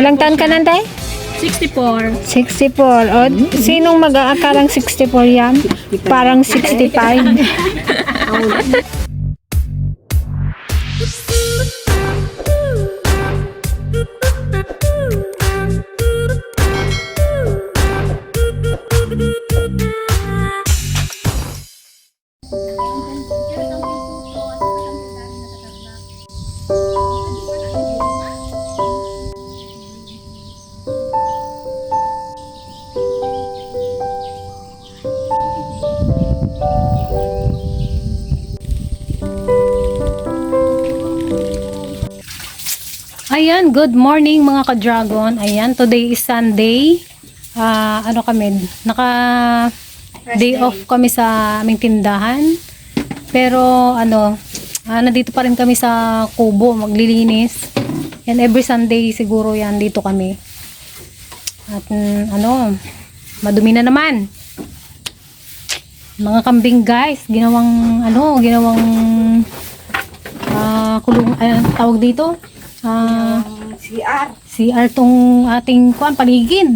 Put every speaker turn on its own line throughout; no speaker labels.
Ilang taon ka na, Day?
64.
64. O, sinong mag-aakalang 64 yan? Parang 65. Ayan, good morning mga ka-dragon. Ayan, today is Sunday. Ah, ano kami, naka day off kami sa aming tindahan. Pero ano, ah, nandito pa rin kami sa kubo, maglilinis. And every Sunday siguro yan dito kami. At mm, ano, madumi na naman. Mga kambing guys, ginawang ano, ginawang ah kulong, ah, tawag dito? Ah,
CR.
CR tong ating kuan paligid.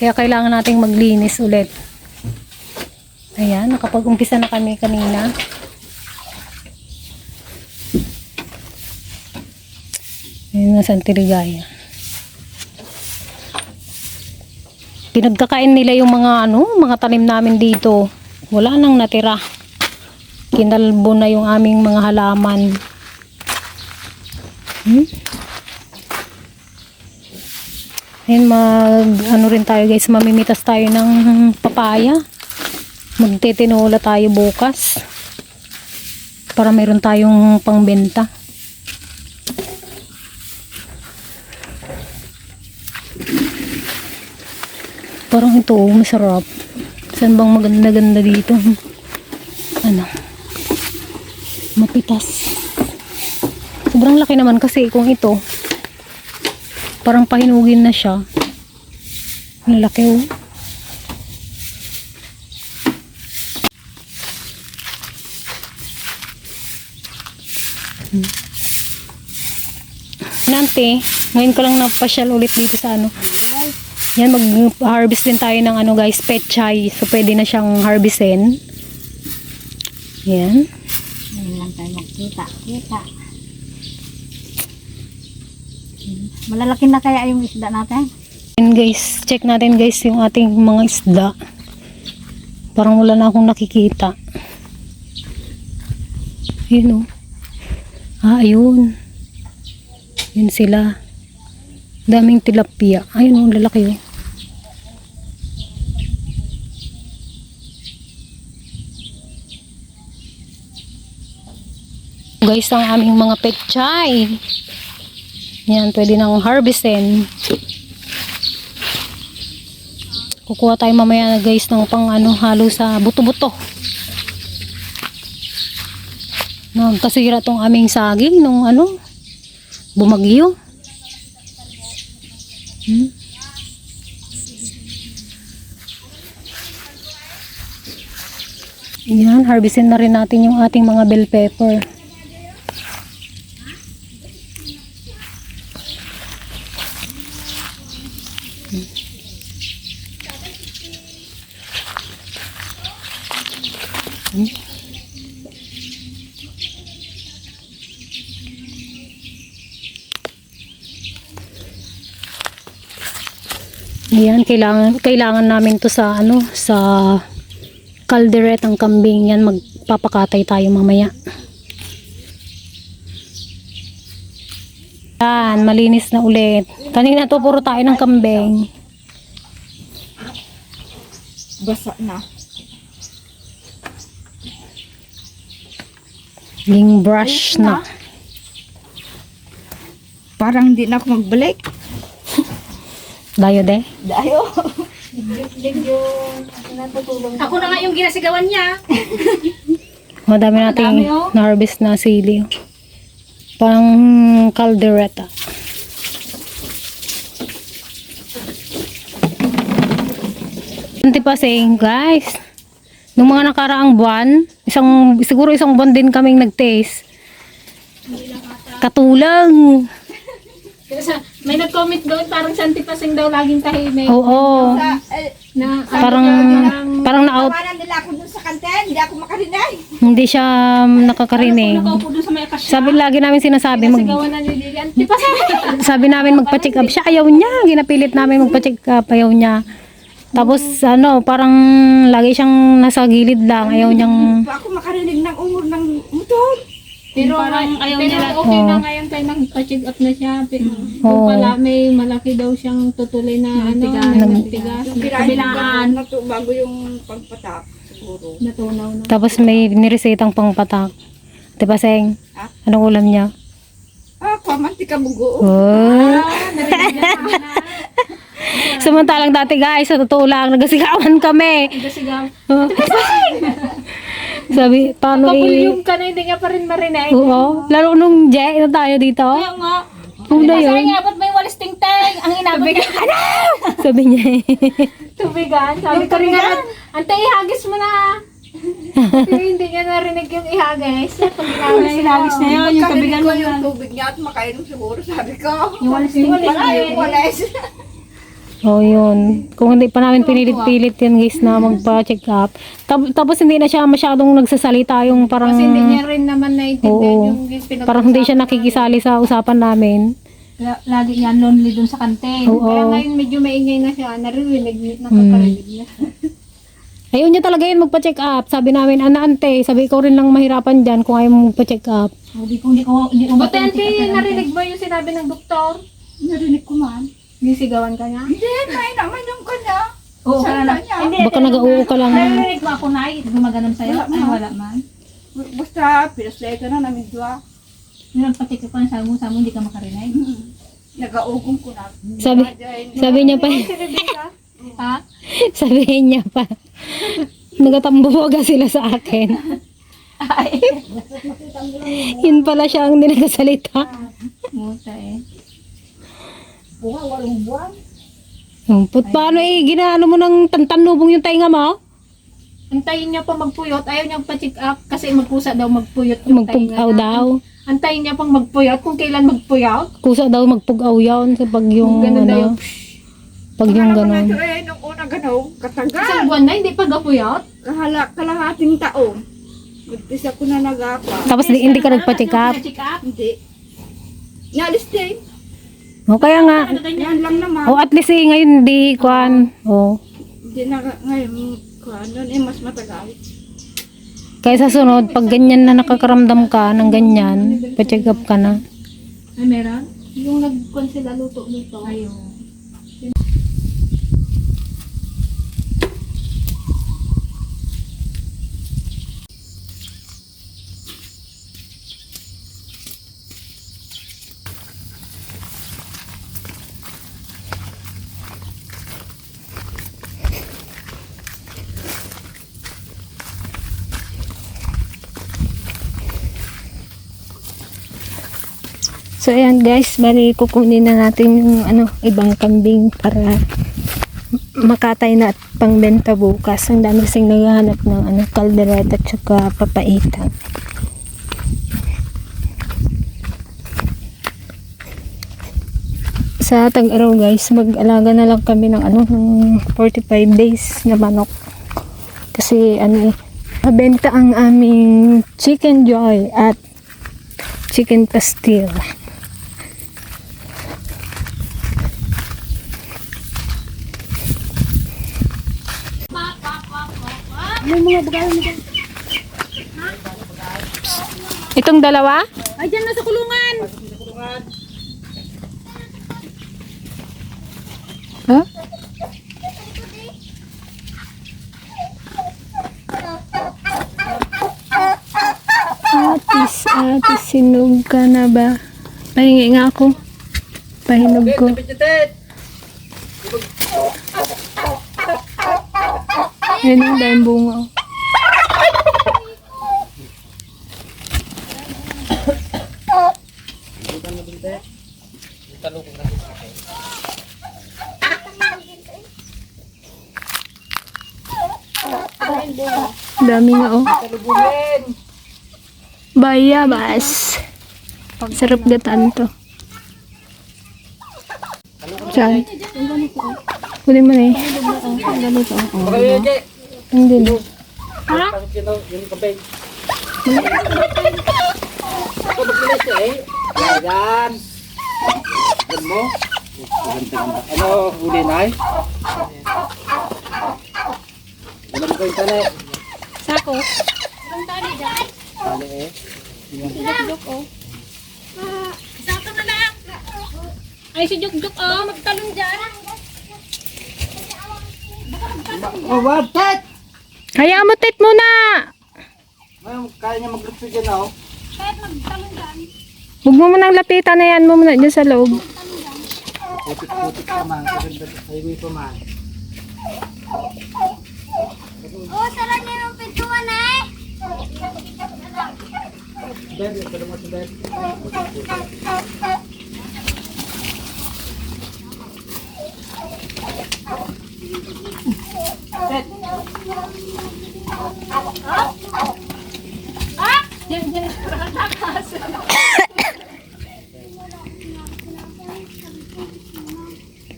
Kaya kailangan nating maglinis ulit. Ayan, nakapag-umpisa na kami kanina. Ayan na Santiligaya. Pinagkakain nila yung mga ano, mga tanim namin dito. Wala nang natira. Kinalbo na yung aming mga halaman. Hmm? Ayun, mag, ano rin tayo guys, mamimitas tayo ng papaya. Magtitinola tayo bukas. Para meron tayong pangbenta. Parang ito, oh, masarap. Saan bang maganda-ganda dito? Ano? Mapitas. Sobrang laki naman kasi kung ito, parang pahinugin na siya. Ang laki oh. Hmm. Nante, ngayon ko lang napasyal ulit dito sa ano. Yan, mag-harvest din tayo ng ano guys, pechay. So, pwede na siyang harvestin. Yan.
Ngayon lang tayo magkita. Kita. Malalaki na kaya yung isda natin?
And guys, check natin guys yung ating mga isda. Parang wala na akong nakikita. Yun oh. Ah, ayun. Yun sila. Daming tilapia. Ayun oh, lalaki oh. Guys, ang aming mga pechay. Yan, pwede nang harvestin. Kukuha tayo mamaya guys ng pang ano halo sa buto-buto. Nagkasira tong aming saging nung ano bumagyo. Hmm? Yan, harvestin na rin natin yung ating mga bell pepper. Ayan, kailangan, kailangan namin to sa ano, sa kalderet ang kambing. Yan, magpapakatay tayo mamaya. Yan, malinis na ulit. Kanina to, puro tayo ng kambing.
Basa na.
Ging brush na.
Parang hindi na ako magbalik.
Dayo de.
Dayo.
Ako na nga yung ginasigawan niya.
Madami nating
oh.
na-harvest na sili. Parang caldereta. Antipasing, guys. Nung mga nakaraang buwan, isang, siguro isang buwan din kaming nag-taste. Katulang.
Kasi may nag-comment doon, parang si Auntie Pasing daw laging tahimik.
Oo.
Na,
Parang, parang na-out.
Tawanan nila ako dun sa kanten, hindi ako makarinay.
Hindi siya nakakarinig.
nakaupo doon sa may akasya.
Sabi lagi namin sinasabi, mag,
Sigawan na niyo Lili. Auntie Pasing!
sabi namin magpa-check up siya. Ayaw niya. Ginapilit namin magpa-check up. Ayaw niya. Tapos ano, parang lagi siyang nasa gilid lang. Ayaw niyang...
Hindi pa ako makarinig ng umur ng motor.
Pero parang ayaw niya lang. Okay na ngayon tayo nagpa-check up na siya. Pero
Oo.
oh. pala may malaki daw siyang tutuloy na ano, nagtigas.
Pirahin
Kabilaan.
na to bago yung pagpatak siguro.
Natunaw na.
Tapos may niresetang pangpatak. Diba, Seng?
Ah?
Anong ulam niya?
Ah, pamantika bugo.
Oh. Samantalang dati guys, sa totoo lang, nagasigawan kami.
Nagasigaw.
Oh. Sabi, paano i...
Papulyum ka na, hindi nga pa rin marinig.
Oo. Lalo nung Jay, na tayo dito.
Kaya nga.
Oo na
Kasi
yun.
nga, ba't may walis ting-ting? Ang inabot niya.
Sabi niya eh.
Tubigan. Sabi ko rin nga, Ante, ihagis mo na. Pero hindi niya narinig yung ihagis. Pag ihagis na yun, yung
ko
mo
yung
yun.
tubig niya at makainom siguro, sabi ko.
Yung walis ting
Wala yung walis.
Oh, yun. Kung hindi pa namin pinilit-pilit yan guys na magpa-check up. Tap- tapos hindi na siya masyadong nagsasalita yung parang...
Kasi hindi niya rin naman naiintindihan
Oo.
yung pinag
Parang hindi siya nakikisali sa usapan namin.
Lagi yan lonely dun sa kantin.
Oo.
Kaya ngayon medyo maingay na siya, naririnig, nakakarinig na siya.
Ayaw niya talaga yun magpa-check up. Sabi namin, ana ante, sabi ikaw rin lang mahirapan dyan kung ayaw mo magpa-check up.
Hindi ko, hindi ko, hindi ko
Ba't Ante, narinig mo yung sinabi ng doktor?
Narinig ko man.
Gisigawan ka niya?
Hindi, may naman yung kanya.
Oo, kaya na.
niya.
Hindi,
Baka nag-oo ka lang.
Narinig mo ako, Nay. Gumaganon sa'yo.
Wala
Ay,
man.
wala man.
Basta, pinaslay ka na namin dua.
Yung nagpatik ko na sa mo, sa mo, hindi ka makarinig.
Nagaugong ko na.
Sabi, sabi niya pa,
Ha?
sabihin niya pa, nagatambuboga sila sa akin.
Ay.
Yun pala siya ang dinagasalita.
Muta eh.
Hmm, Put, paano eh, ginaano mo ng tantanubong yung tainga mo?
Antayin niya pa magpuyot. Ayaw niya pa-check up kasi magkusa daw magpuyot yung
Magpugaw
tainga.
daw.
Antayin niya pang magpuyot kung kailan magpuyot.
Kusa daw magpugaw yun kapag yung,
Ganun daw
ano,
yung
pag yung
Ano
gano'n.
ito eh, nung una ganaw, katagal.
isang buwan na hindi pa gapuyot.
Kahala, kalahating taon. Magpisa ko na nagapa.
Tapos di, hindi ka nagpa-check up.
Check up.
Hindi. Nalis din.
O kaya nga,
Yan lang naman.
o at least eh, ngayon di, kwan. O,
Hindi na ngayon, kung ano eh, mas matagal.
kaya sa sunod, pag ganyan na nakakaramdam ka ng ganyan, pa-check up ka na.
Ay, meron? Yung nagkwan sila luto nito. Ayun.
So ayan guys, bali kukunin na natin yung ano, ibang kambing para makatay na at pangbenta bukas. Ang dami kasing naghahanap ng ano, kaldereta at saka papaitan. Sa tag-araw guys, mag-alaga na lang kami ng ano, ng 45 days na manok. Kasi ano eh, mabenta ang aming chicken joy at chicken pastil. Itong dalawa?
Ay, dyan na sa kulungan.
Ha? Atis, atis, sinog ka na ba? Pahingi nga ako. Pahinog ko. Yan ang dahil bunga. Dami nga oh. Bayabas. Sarap gatan to.
Saan? Kunin mo na eh. Hindi na.
Yan. Yan mo. Ano, huli na ay? Alam ko yung tali.
Sako.
Tali eh.
Ay, si Juk Juk, oh, magtalong dyan.
Oh, what? Tet!
Hayaan mo, tit muna!
Ngayon, kaya niya maglupso dyan oh.
Huwag mo munang lapitan na yan mo muna dyan sa loob.
Putik-putik naman. Kaganda sa highway pa man.
Oh, sarap niya ng pintuan eh.
Ben, ito naman si Ben.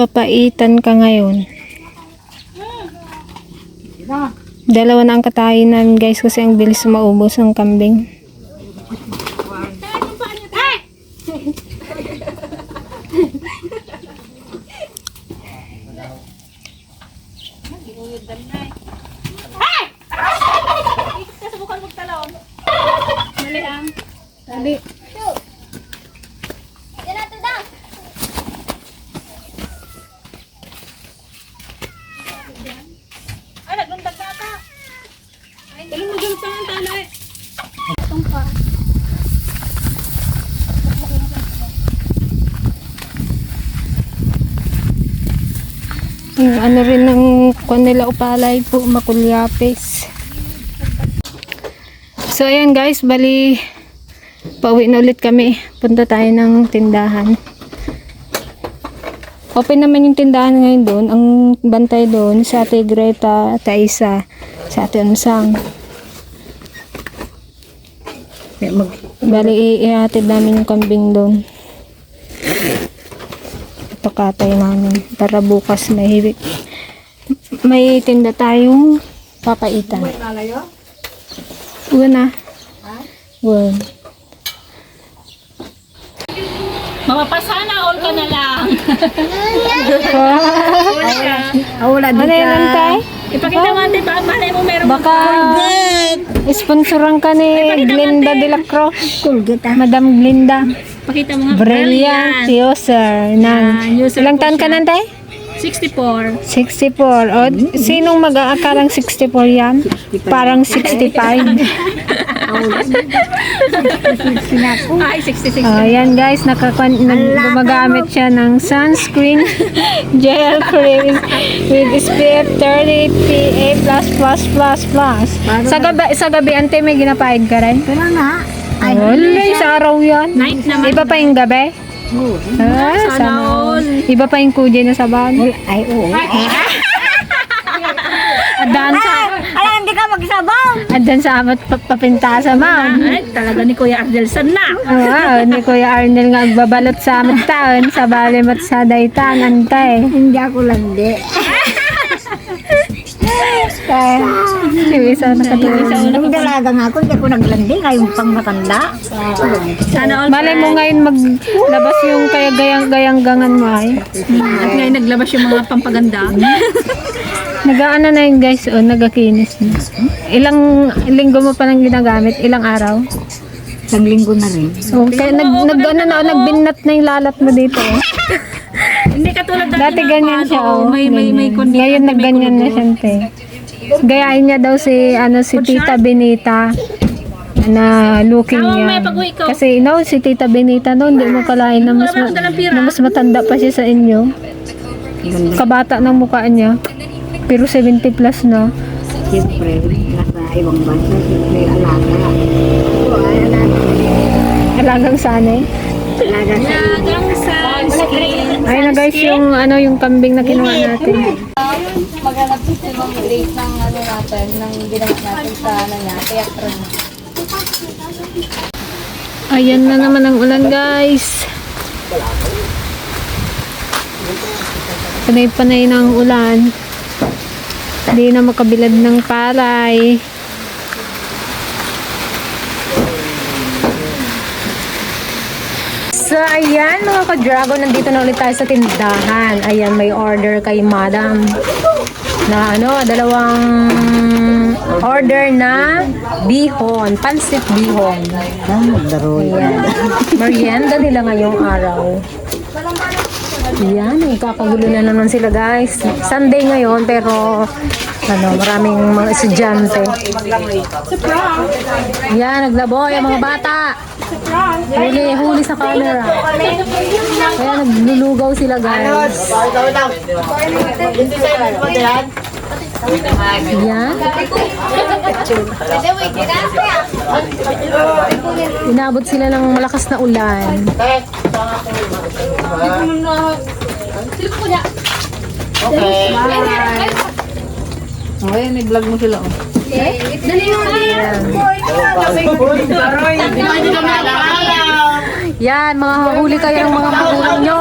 Papaitan ka ngayon. Dalawa na ang katayin namin guys kasi ang bilis maubos ng kambing. Dali.
Yan na ito daw.
Yung ano rin ng kanila upalay po, makulyapis. So ayan guys, bali pauwi na ulit kami. Punta tayo ng tindahan. Open naman yung tindahan ngayon doon. Ang bantay doon sa Ate Greta, Taisa, sa Ate Unsang. Bali, ihatid namin yung kambing doon. Ito katay namin. Para bukas may may tinda tayong papaitan. Uwan na. Uwan.
Mapapasana all ka na lang.
Awala
Ano
di
yan,
ka.
tay?
Ipakita mo ate, baka malay mo meron
Baka sponsoran ka ni Glinda de la Cruz.
Kulgit ah.
Madam Glinda.
Pakita mo nga.
Brilliant user. Nan.
user
Ilang taon ka
siya.
Nan, tay?
64.
64. O, sinong mag-aakalang 64 yan? Parang 65.
Ay, 66.
Oh, yan guys, nakakon nag- gumagamit siya ng sunscreen gel cream with SPF 30 PA++++. Sa gabi, sa gabi ante may ginapahid ka rin?
Pero na. Ay,
Wala, sa araw yan.
Night naman.
Iba pa yung gabi? Ah, sana all. Iba pa yung kuje na sabahan.
ay oo.
Adan sa
Alam, hindi ka magsabaw.
adan sa amat pa- papinta sa.
Ay, talaga ni Kuya Ardelson na.
Oo, ni Kuya Arnel nga agbabalot sa amat taon sa balim at sa daytan antay.
Hindi ako landi.
Yung isa nakatuloy.
Nung dalaga nga ako, hindi ako naglandi. Kayong pang matanda.
Sana all
Malay mo ngayon maglabas yung kaya gayang-gayang gangan mo ay.
At ngayon naglabas yung mga pampaganda.
Nagaano na yun guys, o nagakinis na. Ilang linggo mo pa nang ginagamit? Ilang araw?
Isang linggo na rin.
So, kaya nag, nag, ano na, nagbinat na yung lalat mo dito. Oh.
Hindi katulad dati
Dati ganyan siya, oh.
May, may, may kundi.
Ngayon nagganyan na siya, te. Gayahin niya daw si, ano, si Tita Benita na looking niya.
may.
Kasi, no, si Tita Benita no, hindi mo kalain na mas, na mas matanda pa siya sa inyo. Kabata ng mukha niya. Pero 70 plus na.
Siyempre, nasa ibang bansa, siyempre, alaga. Ito ay alaga.
Alagang sanay. Ayun na guys, yung ano yung kambing na kinuha natin.
Maghanap si Ma'am Grace ng ano natin, ng ginamit natin sa ano niya, teatro niya.
Ayan na naman ang ulan guys. Panay-panay ng ulan. Hindi na makabilad ng palay.
So, ayan mga ka-dragon, nandito na ulit tayo sa tindahan. Ayan, may order kay madam na ano, dalawang order na bihon, pansit bihon.
Ah.
Ayan. Merienda nila ngayong araw. Ayan, nagkakagulo na naman sila guys. Sunday ngayon pero ano, maraming mga estudyante. Ayan, naglaboy ang mga bata. Huli, huli sa camera. Kaya naglulugaw sila guys. Ayan. Inabot sila ng malakas na ulan.
Okay, may-vlog mo sila. Oh.
Yan, mga huli kayo ng mga magulang nyo.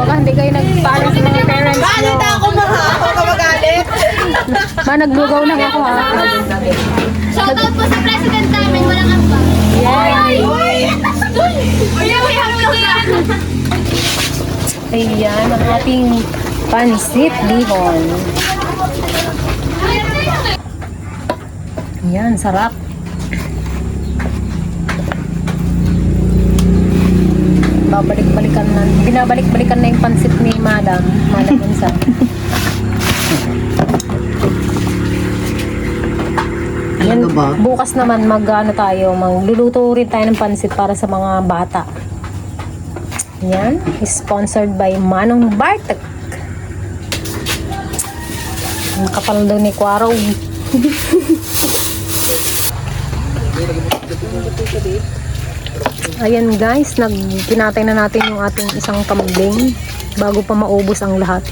Baka hindi kayo nagpaalam sa mga parents nyo.
Ako mga ako ka magalit.
Ma, naglugaw lang ako ha.
Shoutout po sa president namin, walang ambag.
Ayan, ang ating pansit bihon. Ayan, sarap. Babalik-balikan na. Binabalik-balikan na yung pansit ni Madam. Madam Unsa. Yan,
Talaga ba?
bukas naman mag ano tayo, magluluto rin tayo ng pansit para sa mga bata. Yan, sponsored by Manong Bartek. Ang kapal daw ni Kwaraw. Ayan guys, nag na natin yung ating isang kambing bago pa maubos ang lahat.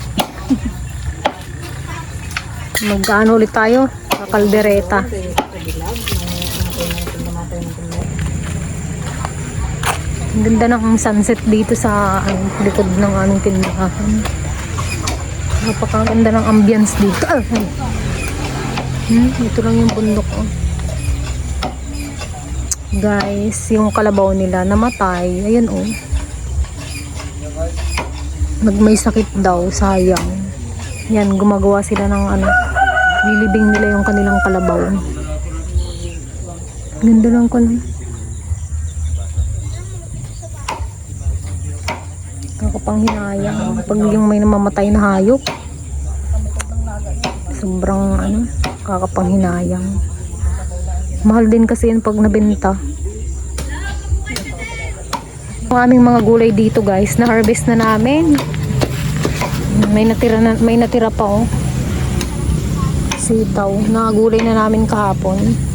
Magkaano ulit tayo? Kakaldereta. Ang ganda ng sunset dito sa ano, likod ng aming tindahan. Napakaganda ng ambience dito. Ah. Hmm, ito lang yung bundok. Oh. Guys, yung kalabaw nila namatay. Ayun oh. Nag may sakit daw, sayang. Yan, gumagawa sila ng ano. Nilibing nila yung kanilang kalabaw. Ganda lang ko na. Kakapanghinayang. Pag yung may namamatay na hayop. Sobrang ano, kakapanghinayang. Mahal din kasi yun pag nabenta. Ang aming mga gulay dito guys, na harvest na namin. May natira na, may natira pa oh. Sitaw, na gulay na namin kahapon.